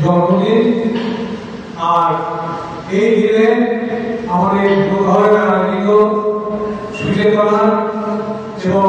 জন্মদিন আর এই দিনে আমাদের আনন্দিত সুচেতনা এবং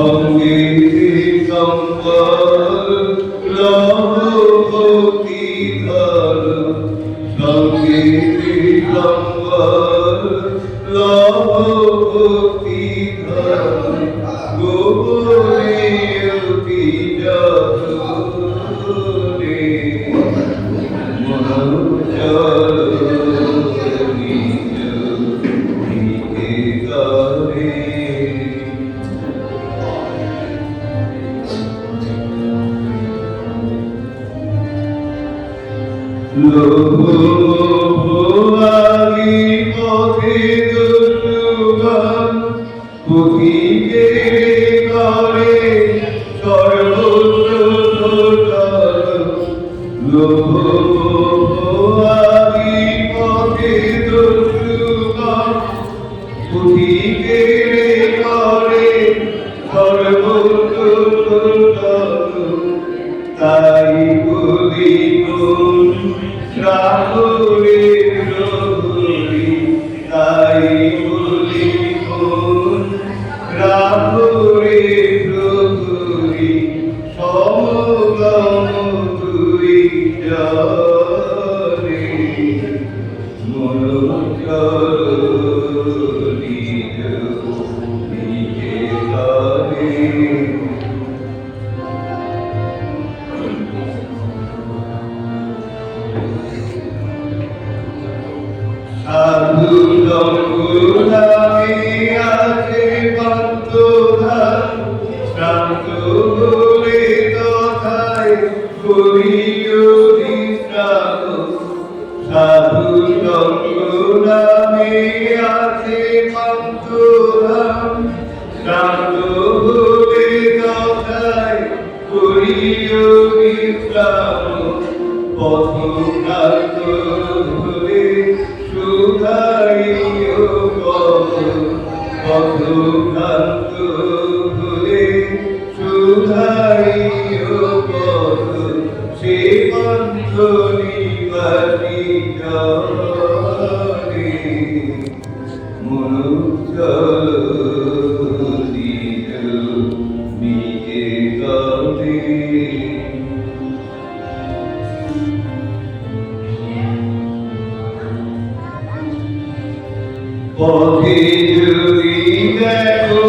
không nghĩ không có রাহুরে পথে যদি দেখো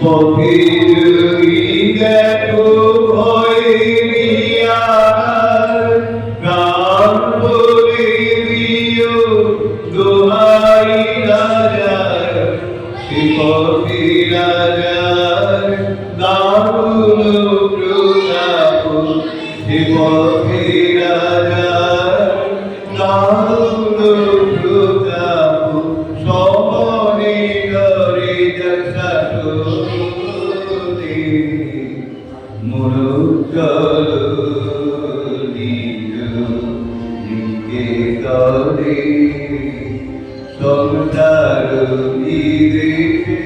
পথে যদি দেখো ভয়াকার গান তরে সংসার বিদেশে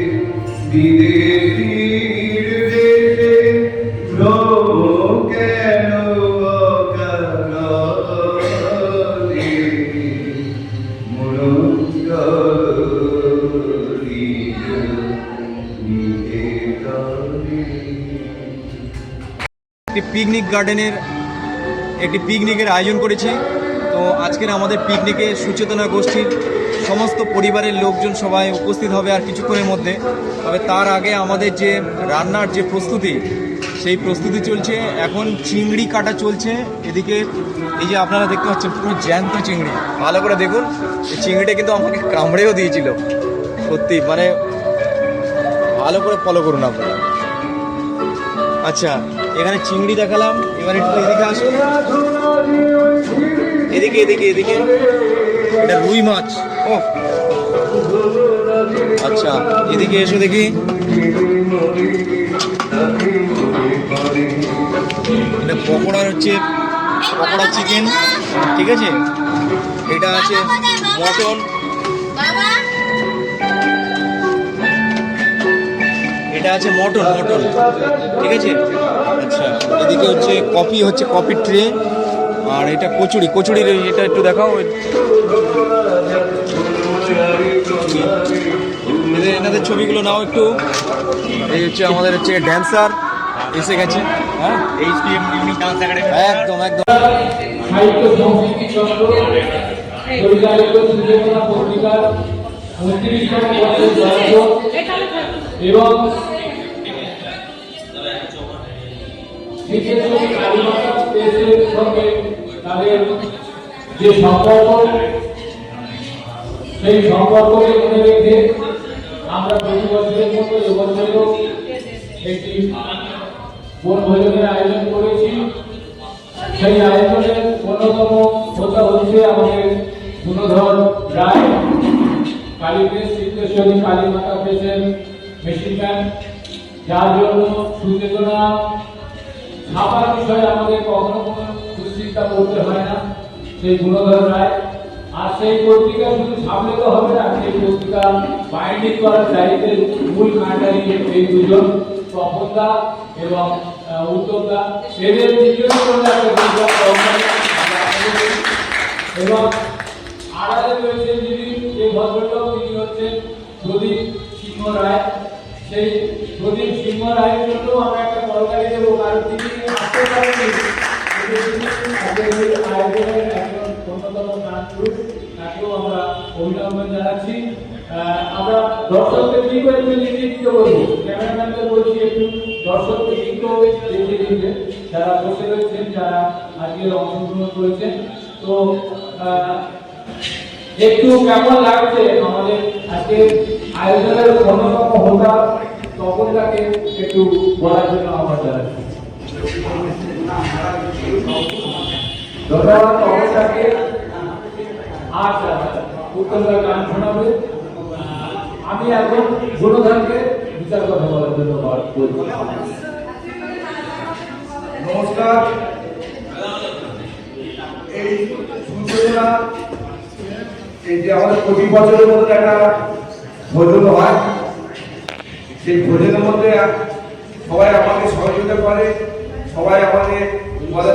বিদেশির দেশে ভ্রম কেন অকারণে? মনোজলি একটি পিকনিক গার্ডেনের একটি পিকনিকের আয়োজন করেছি। তো আজকের আমাদের পিকনিকে সুচেতনা গোষ্ঠীর সমস্ত পরিবারের লোকজন সবাই উপস্থিত হবে আর কিছুক্ষণের মধ্যে। তবে তার আগে আমাদের যে রান্নার যে প্রস্তুতি, সেই প্রস্তুতি চলছে। এখন চিংড়ি কাটা চলছে। এদিকে এই যে আপনারা দেখতে পাচ্ছেন পুরো জ্যান্ত চিংড়ি। ভালো করে দেখুন, এই চিংড়িটা কিন্তু আমাকে কামড়েও দিয়েছিল। সত্যি মানে ভালো করে ফলো করুন আপনারা। আচ্ছা এখানে চিংড়ি দেখালাম। এবার একটু এদিকে আসুন। এদিকে এদিকে এদিকে। এটা রুই মাছ। ও আচ্ছা এদিকে এসো দেখি। এটা পকোড়া হচ্ছে পকোড়া চিকেন ঠিক আছে? এটা আছে মটন। এটা আছে মটন মটন ঠিক আছে? আচ্ছা এদিকে হচ্ছে কফি হচ্ছে কফির ট্রে। আর এটা কচুরি, কচুরির এটা একটু দেখাও। এনাদের ছবিগুলো নাও একটু। এই হচ্ছে আমাদের হচ্ছে ড্যান্সার এসে গেছে হ্যাঁ? একদম একদম। এবং তাদের যে সম্পর্ক, সেই সম্পর্ককে মনে রেখে আমরা প্রতি বছরের মতো এবছরেও একটি বনভোজনের আয়োজন করেছি। সেই আয়োজনের অন্যতম হোতা হচ্ছে আমাদের গুণধর রায় কালীপ্রেস সিদ্ধেশ্বরী কালী মাতা প্রেসের মেশিন ম্যান। যার জন্য সুচেতনা ছাপার বিষয়ে আমাদের কখনো কোনো দুশ্চিন্তা করতে হয় না, সেই গুণধর রায়। আর সেই পত্রিকা শুধু ছাপলে তো হবে না, সেই পত্রিকা বাইন্ডিং করার দায়িত্বে মূল কাণ্ডারি এই দুজন তপনদা এবং উত্তমদা, এদের। এবং আড়ালে রয়েছেন যিনি ভদ্রলোক, তিনি হচ্ছেন প্রদীপ সিংহ রায়। সেই প্রদীপ সিংহ রায়ের জন্য আমরা একটা তরকারি দেবো, কারণ তিনি আসতে পারেননি। একজন তাকেও আমরা অভিনন্দন জানাচ্ছি আমরা দর্শকদের কি করে দিতে বলব বলছি একটু লিখিয়ে দিতে যারা বসে রয়েছেন যারা আজকের অংশগ্রহণ করেছেন তো একটু কেমন লাগছে আমাদের আজকে আয়োজনের অন্যতম হোতা তখন তাকে একটু বলার জন্য আমরা জানাচ্ছি। ধন্যবাদ আচ্ছা আচ্ছা উত্তমদার গান শোনাবে। আমি এখন গুণধানকে বিচার কথা বলার জন্য নমস্কার। এই সূচনা, এই যে আমাদের প্রতি বছরের মধ্যে একটা ভোজন হয়, সেই ভোজনের মধ্যে সবাই আমাকে সহযোগিতা করে। সবাই আমাকে বলে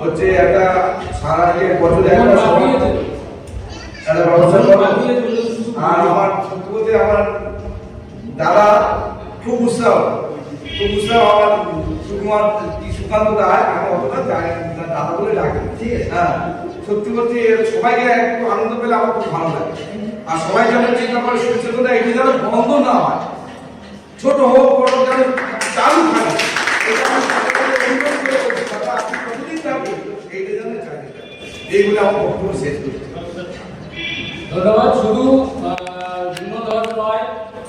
হচ্ছে একটা সারা যে বছরে একটা সবাই একটা ব্যবস্থা করো। আর আমার সত্যি বলতে আমার দাদা খুব উৎসাহ। খুব উৎসাহ আমার সুকুমার সুকান্ত দায় আমি অতটা জানি দাদা বলে ডাকে। ঠিক আছে। হ্যাঁ সত্যি বলতে সবাইকে একটু আনন্দ পেলে আমার খুব ভালো লাগে। আর সবাই যেন চিন্তা করে সচেতনতা এটি যেন বন্ধ না হয়। ছোট হোক বড় যেন চালু থাকে। এটা ধন্যবাদ, শুধু গুণধর নয়,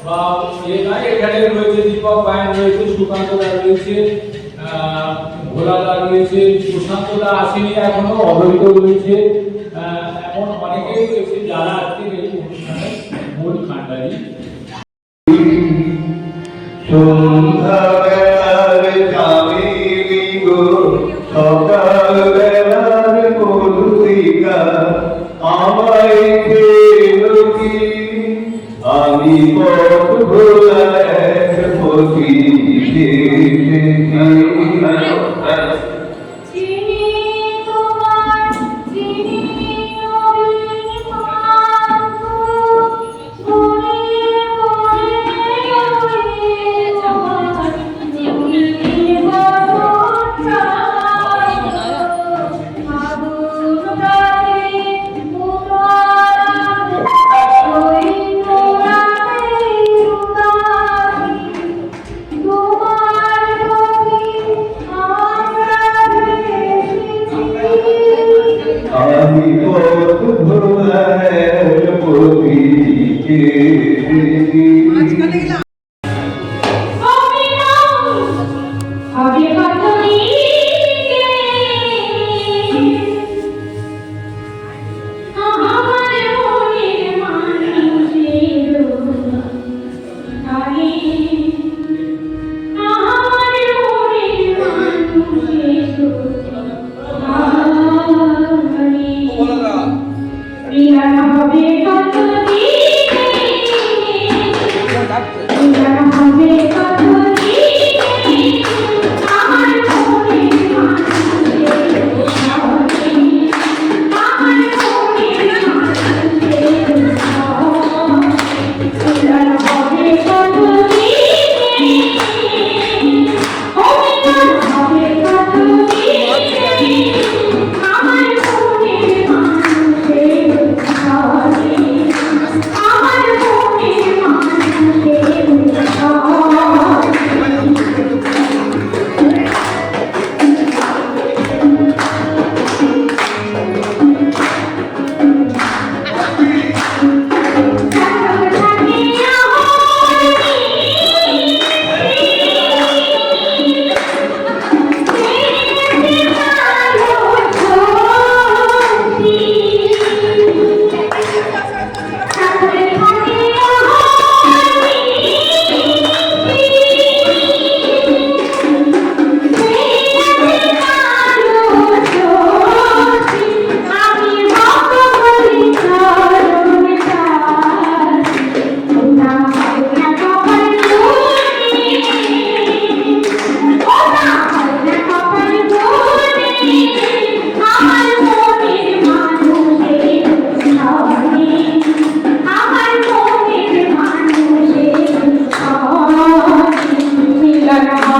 বা এ নয়, এখানে রয়েছে দীপক পায়ন রয়েছে সুকান্ত দা, রয়েছে ভোলা দা, রয়েছে সুশান্ত দা আসেনি এখনও অবহিত রয়েছে এমন অনেকেই রয়েছে যারা আজকের এই অনুষ্ঠানের মূল কাণ্ডারি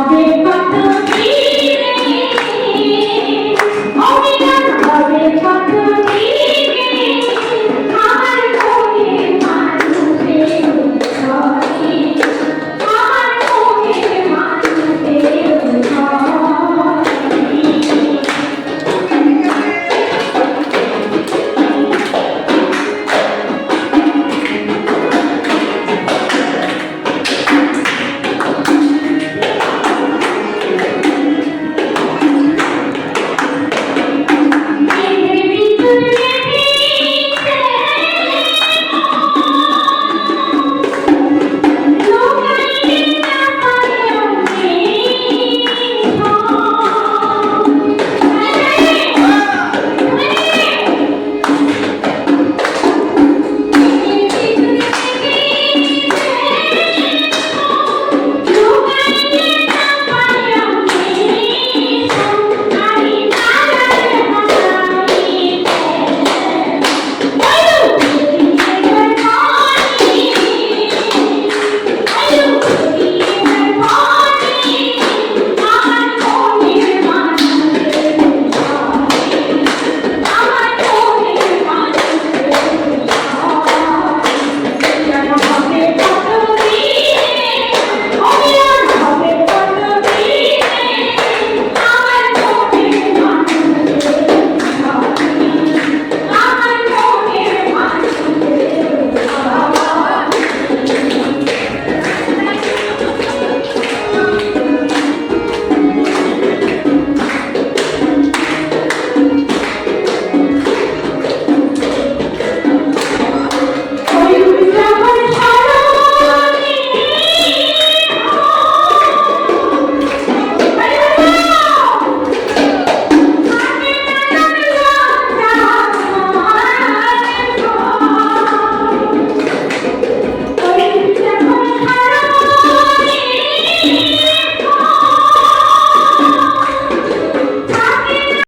aquele